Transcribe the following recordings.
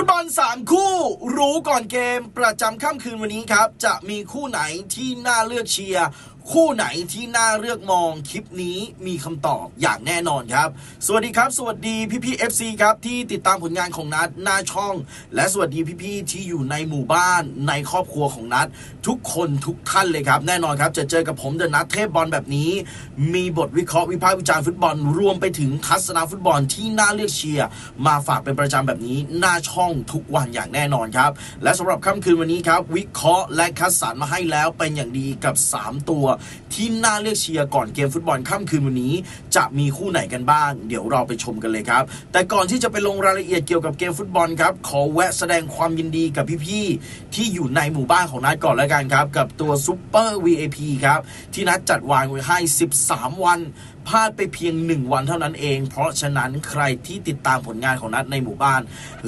ฟุตบอล 3 คู่รู้ก่อนเกมประจำค่ำคืนวันนี้ครับ จะมีคู่ไหนที่น่าเลือกเชียร์ คู่ไหนที่น่าเลือกมองคลิปนี้มีคำตอบอย่างแน่นอนครับ สวัสดีครับ สวัสดีพี่พี่ FC ครับที่ติดตามผลงานของนัดหน้าช่อง และสวัสดีพี่พี่ที่อยู่ในหมู่บ้านในครอบครัวของนัดทุกคนทุกท่านเลยครับ แน่นอนครับจะเจอกับผมเดอะนัทเทพบอลแบบนี้ มีบทวิเคราะห์วิพากษ์วิจารณ์ฟุตบอลรวมไปถึงทัศนาฟุตบอลที่น่าเลือกเชียร์มาฝากเป็นประจำแบบนี้หน้าช่องทุกวันอย่างแน่นอนครับ และสำหรับค่ำคืนวันนี้ครับ วิเคราะห์และคัดสรรมาให้แล้วเป็นอย่างดีกับ 3 ตัวที่น่าเลือกเชียร์ก่อนเกมฟุตบอลค่ำคืนวันนี้ จะมีคู่ไหนกันบ้าง เดี๋ยวเราไปชมกันเลยครับ แต่ก่อนที่จะไปลงรายละเอียดเกี่ยวกับเกมฟุตบอลครับ ขอแวะแสดงความยินดีกับพี่ๆที่อยู่ในหมู่บ้านของนัดก่อนแล้วกันครับ กับตัวซูเปอร์ VIP ครับที่นัดจัดวางไว้ให้ 13 วัน พลาดไปเพียง 1 วันเท่านั้นเอง เพราะฉะนั้นใครที่ติดตามผลงานของนัดในหมู่บ้าน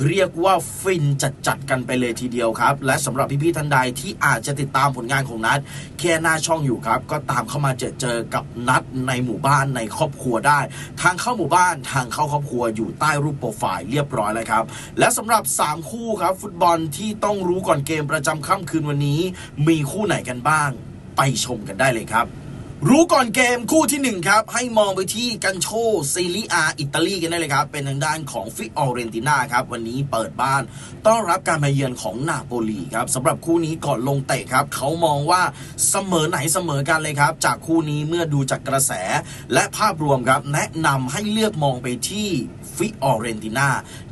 เรียกว่าฟินจัดจัดๆกันไปเลยทีเดียวครับ และสำหรับพี่ๆท่านใดที่อาจจะติดตามผลงานของนัดแค่หน้าช่องอยู่ครับ ก็ตามเข้ามาเจอเจอกับนัดในหมู่บ้านในครอบครัวได้ ทางเข้าหมู่บ้านทางเข้าครอบครัวอยู่ใต้รูปโปรไฟล์เรียบร้อยแล้วครับ และสำหรับ 3 คู่ครับฟุตบอลที่ต้องรู้ก่อนเกมประจำค่ำคืนวันนี้ มีคู่ไหนกันบ้าง ไปชมกันได้เลยครับ รู้ก่อนเกมคู่ที่ 1 ครับ ให้มองไปที่กันโชซีรีอาอิตาลีกันได้เลยครับ เป็นทางด้านของฟิออเรนติน่าครับ วันนี้เปิดบ้าน ต้อนรับการมาเยือนของนาโปลีครับสำหรับคู่นี้ก่อนลงเตะครับ เขามองว่าเสมอไหนเสมอกันเลยครับ จากคู่นี้เมื่อดูจากกระแสและภาพรวมครับ แนะนำให้เลือกมองไปที่ ฟิออเรนติน่า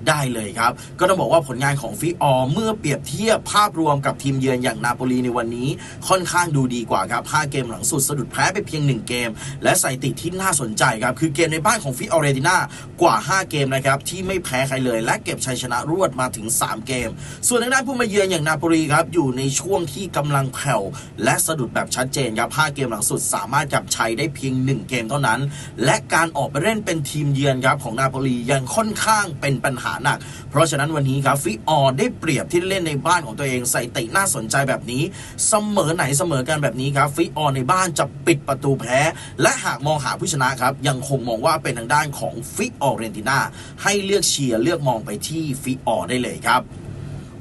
ได้เลยครับ ก็ต้องบอกว่าผลงานของฟิออเมื่อเปรียบเทียบภาพรวมกับทีมเยือนอย่างนาโปลีในวันนี้ค่อนข้างดูดีกว่าครับ5เกมหลังสุดสะดุดแพ้ไปเพียง 1 เกม และสถิติที่น่าสนใจครับ คือเกมในบ้านของฟิออเรติน่ากว่า 5 เกมนะครับที่ไม่แพ้ใครเลย และเก็บชัยชนะรวดมาถึง 3 เกม ส่วนทางด้านผู้มาเยือนอย่างนาโปลีครับอยู่ในช่วงที่กำลังแผ่วและสะดุดแบบชัดเจนครับ5เกมหลังสุดสามารถจับชัยได้เพียง 1 เกมเท่านั้น และการออกไปเล่นเป็นทีมเยือนครับของนาโปลียังค่อนข้างเป็นปัญหาหนัก เพราะฉะนั้นวันนี้ครับฟิออได้เปรียบที่เล่นในบ้านของตัวเองใส่ติน่าสนใจแบบนี้ เสมอไหนเสมอกันแบบนี้ครับฟิออในบ้านจะปิดประตูแพ้ และหากมองหาผู้ชนะครับยังคงมองว่าเป็นทางด้านของฟิออเรนติน่าให้เลือกเชียร์เลือกมองไปที่ฟิออได้เลยครับ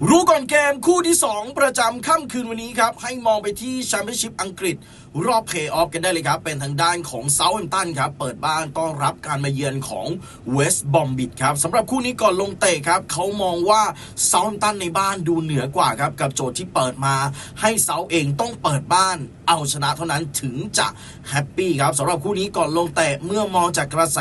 รู้ก่อนเกมคู่ที่ 2 ประจำค่ำคืนวันนี้ครับ ให้มองไปที่แชมเปี้ยนชิพอังกฤษ รอบเพย์ออฟกันได้เลยครับ เป็นทางด้านของเซาท์แฮมป์ตันครับ เปิดบ้านต้อนรับการมาเยือนของเวสต์บอมบิดครับสำหรับคู่นี้ก่อนลงเตะครับเขามองว่าเซาท์แฮมป์ตันในบ้านดูเหนือกว่าครับ กับโจทย์ที่เปิดมา ให้เซาท์เองต้องเปิดบ้านเอาชนะเท่านั้นถึงจะแฮปปี้ครับสำหรับคู่นี้ก่อนลงเตะเมื่อมองจากกระแส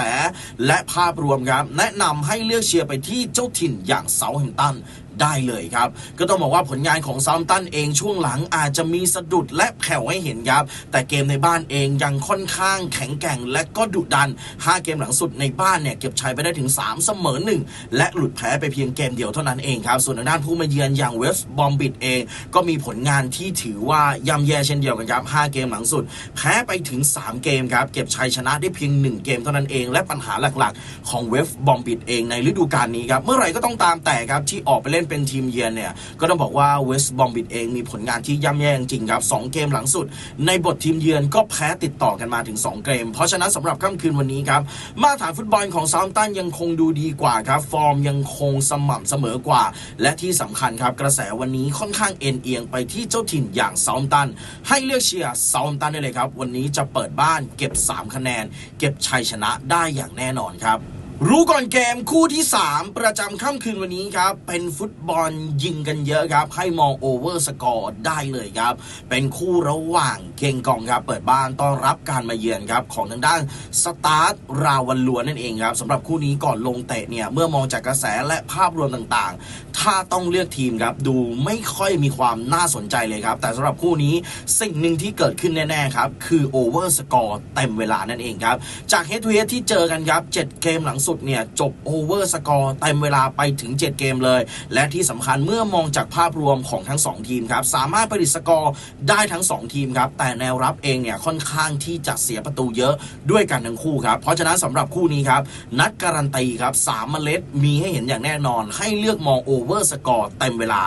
และภาพรวมครับ แนะนำให้เลือกเชียร์ไปที่เจ้าถิ่นอย่างเซาท์แฮมป์ตันได้เลยครับ ก็ต้องบอกว่าผลงานของซา m มตันเองช่วงหลังอาจจะมีสะดุดและแผ่วให้เห็นครับแต่เกมในบ้านเองยังค่อนข้างแข็งแกร่งและก็ดุดัน 5 เกมหลังสุดในบ้านเนี่ยเก็บชัยไปได้ถึง 3 เสมอ 1 และหลุดแพ้ไปเพียงเกมเดียวเท่านั้นเองครับ ส่วนทางด้านผู้มาเยือนอย่างเวสต์บอมบิดเอง ก็มีผลงานที่ถือว่าย่ำแย่เช่นเดียวกันครับ 5 เกมหลังสุด แพ้ไปถึง 3 เกมครับ เก็บชัยชนะได้เพียง 1 เกมเท่านั้นเอง และปัญหาหลักๆ ของเวฟบอมบิดเองในฤดูกาลนี้ครับ เมื่อไหร่ก็ต้องตามแต่ครับที่ออกไปเล่นเป็นทีมเยือนเนี่ย ก็ต้องบอกว่าเวสต์บอมบิดเองมีผลงานที่ย่ำแย่จริงๆครับสองเกมหลังสุด ในบททีมเยือนก็แพ้ติดต่อกันมาถึง 2 เกม เพราะฉะนั้นสำหรับค่ำคืนวันนี้ครับ มาตรฐานฟุตบอลของซา m มตันยังคงดูดีกว่าครับ ฟอร์มยังคงสม่ำเสมอกว่า และที่สำคัญครับกระแสวันนี้ค่อนข้างเอ็นเอียงไปที่เจ้าถิ่นอย่างซา m มตัน ให้เลือกเชียร์ซา m มตันได้เลยครับ วันนี้จะเปิดบ้านเก็บ 3 คะแนน เก็บชัยชนะได้อย่างแน่นอนครับ รู้ก่อนเกมคู่ที่ 3 ประจำค่ำคืนวันนี้ครับ เป็นฟุตบอลยิงกันเยอะครับ ให้มองโอเวอร์สกอร์ได้เลยครับ เป็นคู่ระหว่างเกงกองครับ เปิดบ้านต้อนรับการมาเยือนครับ ของทางด้านสตาร์ทราวันลัวนนั่นเองครับสำหรับคู่นี้ก่อนลงเตะเนี่ย เมื่อมองจากกระแสและภาพรวมต่างๆ ถ้าต้องเลือกทีมครับ ดูไม่ค่อยมีความน่าสนใจเลยครับ แต่สำหรับคู่นี้สิ่งหนึ่งที่เกิดขึ้นแน่ๆครับคือโอเวอร์สกอร์เต็มเวลานั่นเองครับจากเฮดทูเฮดที่เจอกันครับ7เกมหลังสุดเนี่ยจบโอเวอร์สกอร์เต็มเวลาไปถึง 7 เกมเลย และที่สำคัญเมื่อมองจากภาพรวมของทั้ง 2 ทีมครับสามารถผลิตสกอร์ได้ทั้ง 2 ทีมครับแต่แนวรับเองเนี่ยค่อนข้างที่จะเสียประตูเยอะด้วยกันทั้งคู่ครับเพราะฉะนั้นสำหรับคู่นี้ครับนัดการันตีครับสามเมล็ดมีให้เห็นอย่างแน่นอน ให้เลือกมองโอเวอร์สกอร์เต็มเวลา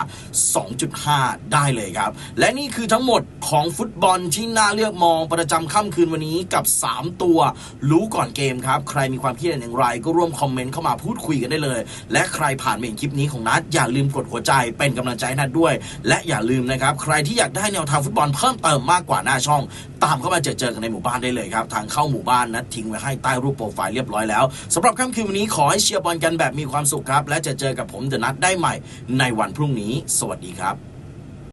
2.5 ได้เลยครับ และนี่คือทั้งหมดของฟุตบอลที่น่าเลือกมองประจำค่ำคืนวันนี้กับ 3 ตัว รู้ก่อนเกมครับ ใครมีความคิดเห็นอย่างไรก็ก็ร่วมคอมเมนต์เข้ามาพูดคุยกันได้เลย และใครผ่านมาเห็นคลิปนี้ของนัดอย่าลืมกดหัวใจเป็นกำลังใจนัดด้วย และอย่าลืมนะครับ ใครที่อยากได้แนวทางฟุตบอลเพิ่มเติมมากกว่าหน้าช่อง ตามเข้ามาเจอเจอกันในหมู่บ้านได้เลยครับ ทางเข้าหมู่บ้านนัดทิ้งไว้ให้ใต้รูปโปรไฟล์เรียบร้อยแล้วสำหรับค่ำคืนวันนี้ขอให้เชียร์บอลกันแบบมีความสุขครับ และจะเจอกับผมเดอะนัดได้ใหม่ในวันพรุ่งนี้ สวัสดีครับ